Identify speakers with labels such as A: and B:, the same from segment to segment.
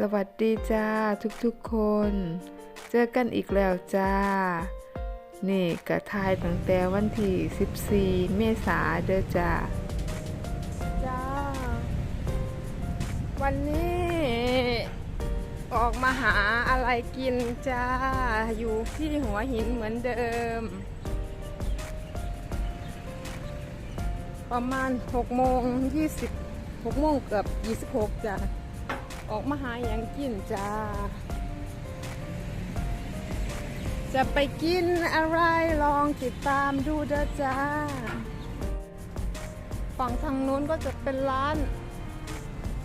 A: สวัสดีจ้าทุกๆคน เจอกันอีกแล้วจ้า นี่กระทายตั้งแต่วันที่ 14 เมษาเด้อจ้า จ้า วันนี้ ออกมาหาอะไรกินจ้า อยู่ที่หัวหินเหมือนเดิม ประมาณ6โมง20 6โมงเกือบ26จ้า ออกมาหาอย่างกินจ้า จะไปกินอะไรลองติดตามดูเด้อจ้า ฝั่งทางนู้นก็จะเป็นร้าน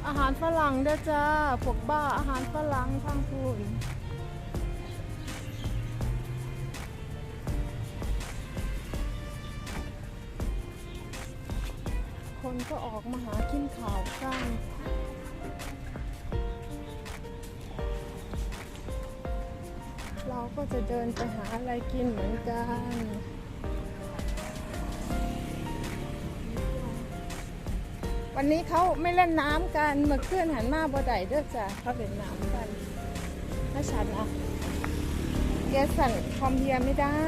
A: อาหารฝรั่งเด้อจ้าพวกบ้าอาหารฝรั่งทางพูนคนก็ออกมาหากินข่าวกัน ก็จะเดินไปหาอะไรกินเหมือนกันวันนี้เขาไม่เล่นน้ำกันเมื่อคืนหันมาบ่ได้เด้อจ้ะเขาเล่นน้ำกันถ้าฉันอะแกสั่นคอมเพียไม่ได้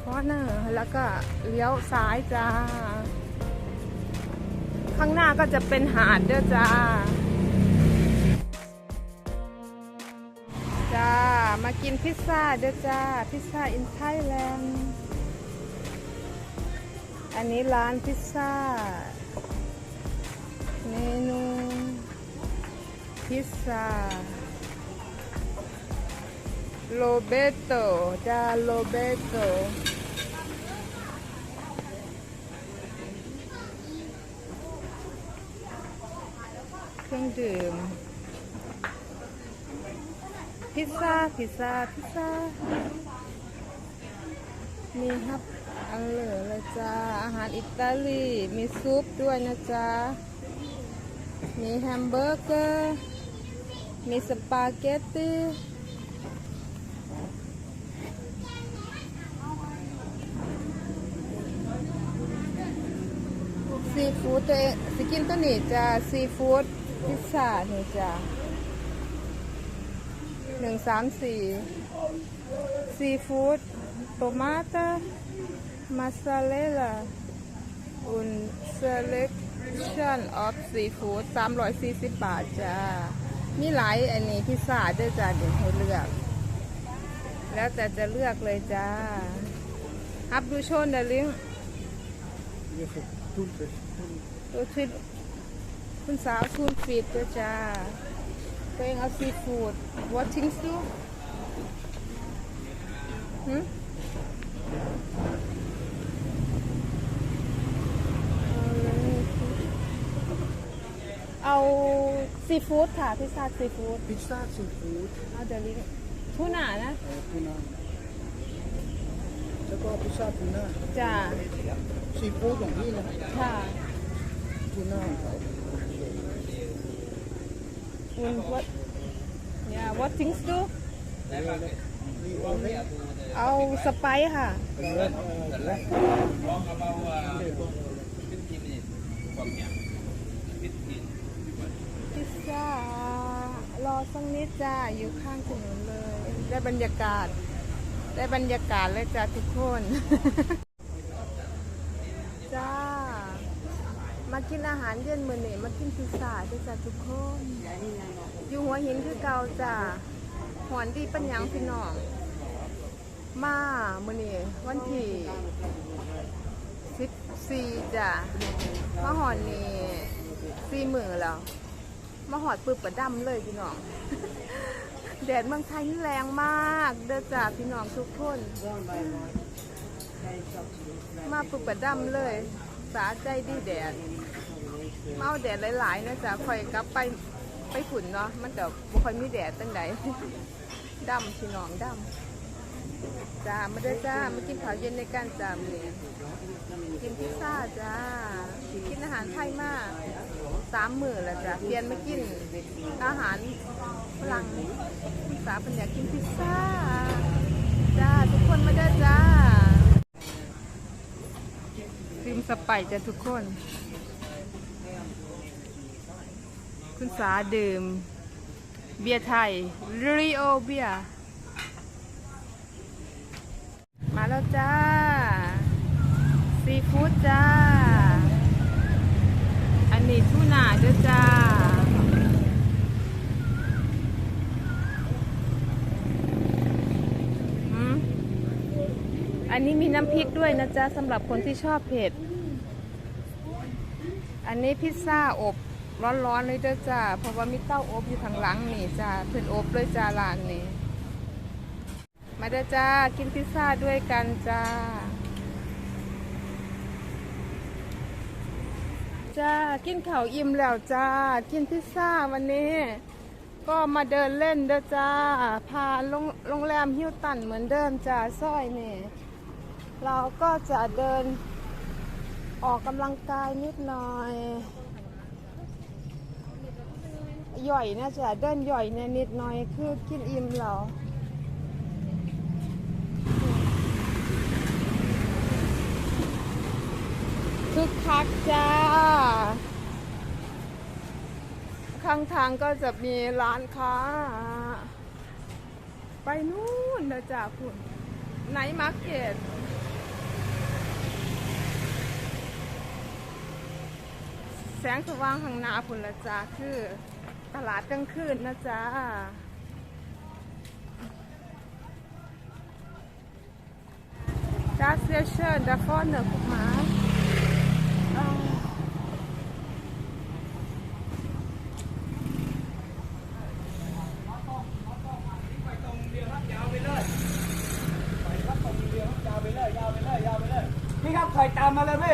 A: เพราะหน้าแล้วก็เลี้ยวซ้ายจ้า ข้างหน้าก็จะเป็นหาดเด้อจ้า จ้า มากินพิซซ่าเด้อจ้า พิซซ่าอินไทยแลนด์อันนี้ร้านพิซซ่า เมนูพิซซ่าโลเบโตจ้าโลเบโต เครื่องดื่ม พิซซ่า พิซซ่า พิซซ่า มีฮับอันเหลือเลยจ้า อาหารอิตาลี มีซุปด้วยนะจ๊ะ มีแฮมเบอร์เกอร์ มีสปาเกตตี้ซีฟู้ดตัวเองสกินตัวนี้จ้าซีฟู้ด พิซซ่านี่จ้าหนึ่งสามสี่ซีฟู้ดโตมาตามาซาเลล่าอุนเซเลคชั่นออฟซีฟู้ดสามร้อยสี่สิบบาทจ้ามีหลายอันนี้พิซซ่าด้วยจ้าเดี๋ยวให้เลือก แล้วแต่จะเลือกเลยจ้าฮับดูโชนเดลิง
B: Even toeltjes.
A: ตัวทิศ คุณสาวทูนฟีดด้วยจ้าตัวเองเอาซีฟู้ด what things do หึเอาซีฟู้ดค่ะพิซซ่าซีฟู้ด
B: Pizza, seafood,
A: เอาเดลิงทูน่านะ
B: uh, tuna. Zeg wel pizza, tuna.
A: จ้า
B: Seafood ของพี่นะ
A: ค่ะ
B: tuna ของเขา
A: คุณ what yeah what things do
B: ดีโอเล่
A: เอาสไปซ์ค่ะ
B: เออเออและ
A: พิซซ่ารอสักนิดจ้าอยู่ข้างถนนเลย ได้บรรยากาศ ได้บรรยากาศเลยจ้าทุกคน จ้า มา กินอาหารเย็นมื้อนี้มากินพิซซ่าด้วยจ้าทุกคน อยู่หัวหินคือเก่าจ้าหอนดีปัญญังพี่น้อง มามื้อนี้วันที่สิบสี่จ้ามาหอนนี่สี่มือแล้ว มาหอดปึบประดำเลยพี่น้อง แดดเมืองไทยนี่แรงมากเด้อจ้าพี่น้องทุกคน มาปึบประดำเลย สาใจดีแดด เอาแดดหลายๆนะจ๊ะคอยกลับไปไปฝุ่นเนาะมันก็บ่ค่อยมีแดดตั้งใดดำพี่น้องดำจ้ามาเด้จ้ามากินข้าวเย็นในการจามเลยกินพิซซ่าจ้ากินอาหารไทยมากสามมื้อล้วจ้ะเปลี่ยนมากินอาหารฝรั่งสาปัญญากกินพิซซ่าจ้าทุกคนมาเด้จ้าดื่มสไปจ้ะทุกคน คุณสาดื่ม เบียร์ไทยรีโอเบียร์มาแล้วจ้า ซีฟู้ดจ้า อันนี้ทูน่าด้วยจ้าอันนี้มีน้ำพริกด้วยนะจ๊ะสำหรับคนที่ชอบเผ็ด อันนี้พิซซ่าอบ ร้อนๆเลยเด้อจ้าเพราะว่ามีเต้าอบอยู่ข้างหลังนี่จ้าเพิ่นอบด้วยจ้าร้านนี้มาเด้อจ้ากินพิซซ่าด้วยกันจ้า จ้ากินข้าวอิ่มแล้วจ้า กินพิซซ่าวันนี้ก็มาเดินเล่นเด้อจ้า พาโรงงแรมฮิวตันเหมือนเดิมจ้าซอยนี่ เราก็จะเดินออกกำลังกายนิดหน่อย ย่อยนะจ๊ะเดินหย่อยเนี่ยนิดหน่อยคือกินอิ่มแล้วคึกคักจ้า ข้างทางก็จะมีร้านค้า ไปนู่นนะจ๊ะคุณไนท์มาร์เก็ตแสงสว่างข้างหน้าพุ่นละจ้าคือ ตลาดกลางคืนนะจ๊ะจ้าเสเซเชอ
B: ร์ดัฟฟอนเน
A: อร์กุมา
C: นี่ครับคอยตามมาเลยไหม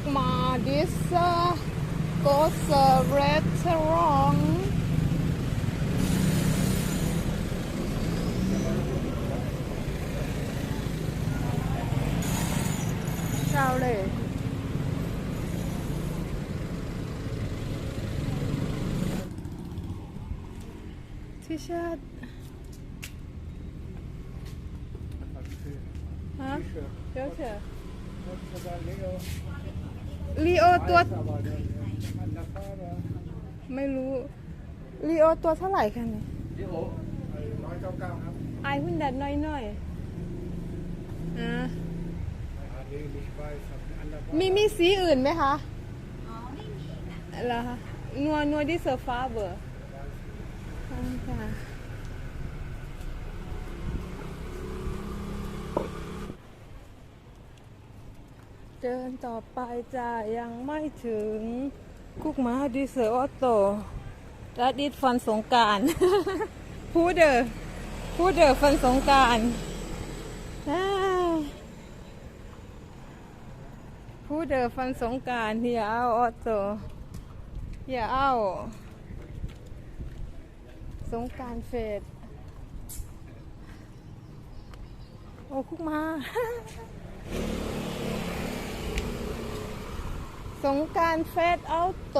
A: Ukma, this uh, goes uh, restaurant. Sao đây? T-shirt. Hả? Chớ chở. ลีโอตัว ไม่รู้ลีโอตัวเท่าไหร่คะเนี่ย
B: Đi hổ. Nói cao cao lắm.
A: ไอายหุ่นแดดน้อยๆอ่า
B: Die nicht weiß, auf den anderen
A: มีมีสีอื่นไหมคะอ๋อไม่มีเหรอคะนัวนัวที่เซอร์ฟ้าเบอร์อ๋อค่ะ เดินต่อไปจะยังไม่ถึงกุกมาดิเซอออโต้และดิดฟันสงการพูดเดอพูดเดอฟันสงการพูดเดอฟันสงการอย่าเอาออโต้อย่าเอาสงการเฟดโอ้คุกมา สงการเฟสเอาโต